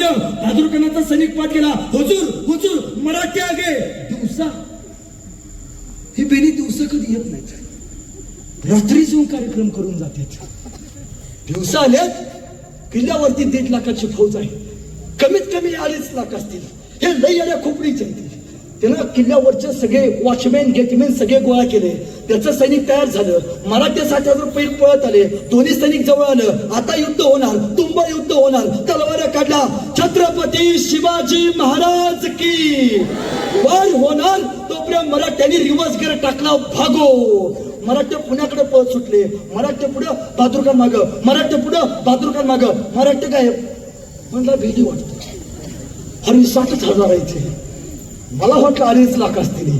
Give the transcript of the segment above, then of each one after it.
महाराज बहादूरखानाचा सैनिक पाठ केला. हुजूर हुजूर मराठी आगे. दिवसा. हे बेनी दिवसा कधी येत नाहीत. रात्री येऊन कार्यक्रम करून जाते दिवसा आल्यात किल्ल्यावरती दीड लाखाची फौज आहे कमीत कमी अडीच लाख असतील. हे लई आल्या खोपडीचे त्यानं किल्ल्यावरचे सगळे वॉचमॅन गेटमॅन सगळे गोळा केले. त्याचं सैनिक तयार झालं. मराठ्या साठ हजार पैल पळत आले. दोन्ही सैनिक जवळ आलं. आता युद्ध होणार. तुंबळ युद्ध होणार. तलवार काढला. छत्रपती शिवाजी महाराज की. वर होणार. तोपर्यंत मराठ्यांनी रिवर्स गेअर टाकला भागो. मराठे पुण्याकडे पळत सुटले. मराठे पुढे बहादूरखान माग. मराठे पुढे बहादूरखान माग. मराठे काय? म्हणला भीती वाटत. हरी साठच हजार आहे मला वाटलं अडीच लाख असतील.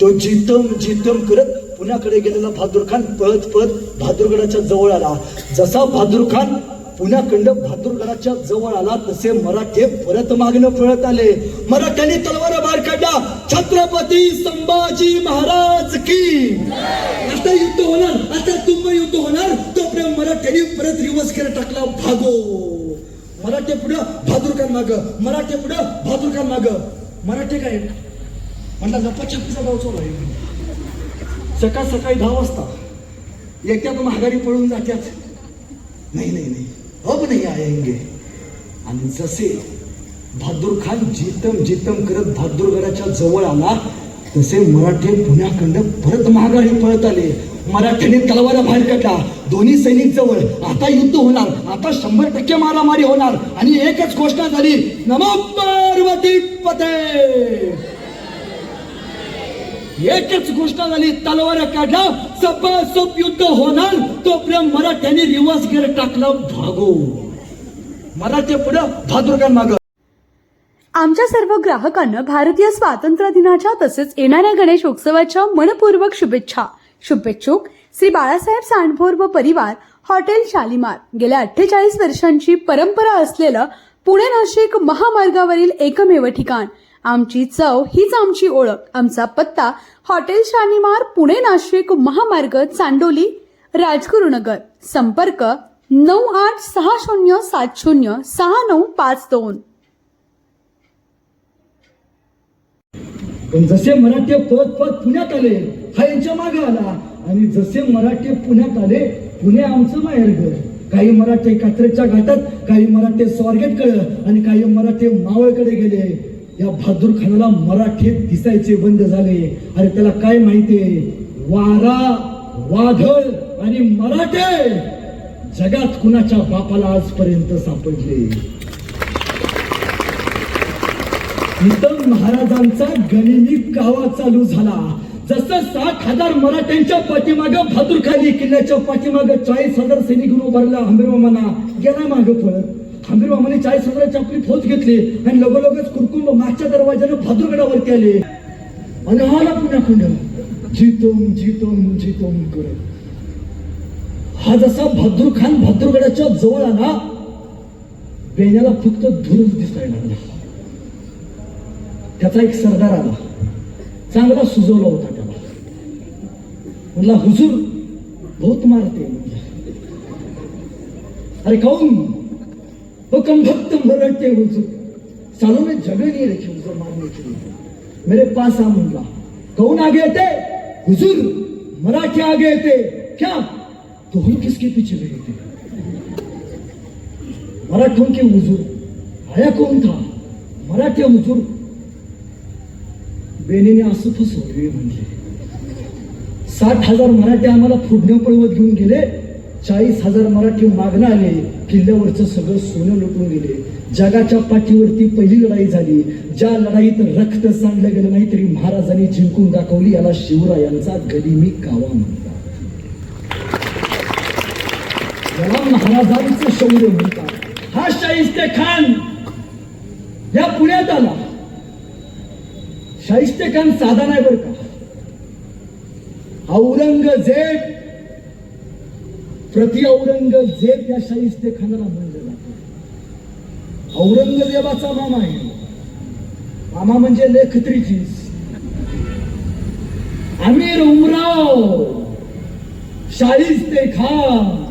तो जितम जितम करत पुण्याकडे गेलेला बहादूर खान पळत पळत बहादूरगडाच्या जवळ आला. जसा बहादूर खान पुण्याकडं बहादूरगडाच्या जवळ आला तसे मराठे परत मागणं पळत आले. मराठ्यांनी तलवार बाहेर काढला. छत्रपती संभाजी महाराज की. आता युद्ध होणार. आता तुम्ही युद्ध होणार. तोपर्यंत मराठ्यांनी परत रिवर्स केला टाकला भागो. मराठे पुढं बहादूरखान माग. मराठे पुढं बहादूरखान माग. मराठी काय? म्हटलं लपाछपीचा गाव चालू आहे. सकाळ सकाळी दहा वाजता एकट्यात महागारी पळून जात्यात. नाही नाही नाही. अब नाही आयंगे आणि जसे बहादूर खान जितम जितम करत बहादूरगडाच्या जवळ आला तसे मराठे पुण्याकडं परत महागारी पळत आले. मराठ्यांनी तलवारा बाहेर काढला दोन्ही सैनिक जवळ आता युद्ध होणार. आता शंभर टक्के मारामारी होणार. आणि एकच घोषणा झाली. नमो पार्वती पते. एकच घोषणा झाली. तलवार काढला सपासप युद्ध होणार. तोपर्यंत मराठ्यांनी रिवर्स गेअर टाकलं भागो. मराठे पुढं बहादूरखान माग. आमच्या सर्व ग्राहकांना भारतीय स्वातंत्र्य दिनाच्या तसेच येणाऱ्या गणेश उत्सवाच्या मनपूर्वक शुभेच्छा. शुभेच्छुक श्री बाळासाहेब सांडभोर व परिवार हॉटेल शालिमार. गेल्या अठ्ठेचाळीस वर्षांची परंपरा असलेलं पुणे नाशिक महामार्गावरील एकमेव ठिकाण. आमची चव हीच आमची ओळख. आमचा पत्ता हॉटेल शालिमार पुणे नाशिक महामार्ग चांडोली राजगुरुनगर. संपर्क नऊ आठ सहा शून्य सात शून्य सहा नऊ पाच दोन. पण जसे मराठे पळत पळत पुण्यात आले हा यांच्या मागे आला. आणि जसे मराठे पुण्यात आले पुणे आमचं माहेरघर काही मराठे कात्रेच्या घाटात काही मराठे स्वारगेटकडे आणि काही मराठे मावळकडे गेले. या बहादूर खानाला मराठे दिसायचे बंद झाले. अरे त्याला काय माहितीये वारा वाघळ आणि मराठे जगात कुणाच्या बापाला आजपर्यंत सापडले? इथं महाराजांचा गनिमी कावा चालू झाला. जसं सात हजार मराठ्यांच्या पाठीमाग बहादूर खाली किल्ल्याच्या पाठीमाग चाळीस हजार सैनिक घेऊन उभारला हंबीरमामाना. गेला माग पण हंबीरमामाने चाळीस हजाराची आपली फौज घेतली आणि लगोलगच कुरकुंब मागच्या दरवाजानं बहादूरगडावरती आले. आणि आला पुण्याखंड जितोम जितोम जितोम करत. हा जसा बहादूर खान जवळ आला बेण्याला फक्त धुरच दिसायला लागला. त्याचा एक सरदार आला. चांगला सुजवला होता त्याला. म्हणला हुजूर भूत मारते. अरे काऊन? हो हुकम भक्त मरडते हुजूर. सालों में जगह नहीं रखी हुजूर मारने के लिए मेरे पास आ म्हणला. कौन आगे थे हुजूर मराठी आगे थे क्या? तो हम किसके पीछे गए थे? मराठों के हुजूर आया कौन था? मराठी हुजूर बेनेने असं सोडवे म्हणजे. साठ हजार मराठी आम्हाला फुडण्या पळवत घेऊन गेले चाळीस हजार मराठी मागणं आले किल्ल्यावरचं सगळं सोनं लुटून गेले. जगाच्या पाठीवरती पहिली लढाई झाली. ज्या लढाईत रक्त सांडलं गेलं नाही तरी महाराजांनी जिंकून दाखवली याला शिवरायांचा गदिमी कावा म्हणतात. याला महाराजांचं शौर्य म्हणतात. हा शाहिस्ते खान या पुण्यात आला. शाहिस्ते खान साधा नाही बरं का? औरंगजेब प्रति औरंगजेब या शाहिस्ते खानाला म्हणलं औरंगजेबाचा मामा आहे. मामा म्हणजे लेखत्रीचीच अमीर उमराव शाहिस्ते खान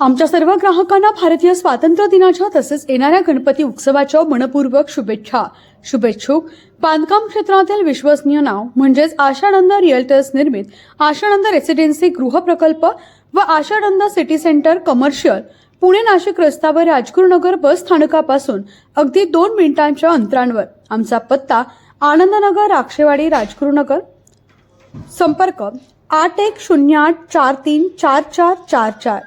आमच्या सर्व ग्राहकांना भारतीय स्वातंत्र्य दिनाच्या तसेच येणाऱ्या गणपती उत्सवाच्या मनपूर्वक शुभेच्छा. शुभेच्छुक बांधकाम क्षेत्रातील विश्वसनीय नाव म्हणजेच आषाढंद रिअल्टर्स निर्मित आषाढंद रेसिडेन्सी गृहप्रकल्प व आषाढंद city centre commercial Pune Nashik रस्त्यावर राजगुरुनगर बस स्थानकापासून अगदी दोन मिनिटांच्या अंतरांवर. आमचा पत्ता आनंदनगर राक्षेवाडी राजगुरुनगर संपर्क आठ एक शून्य आठ चार तीन चार चार चार चार.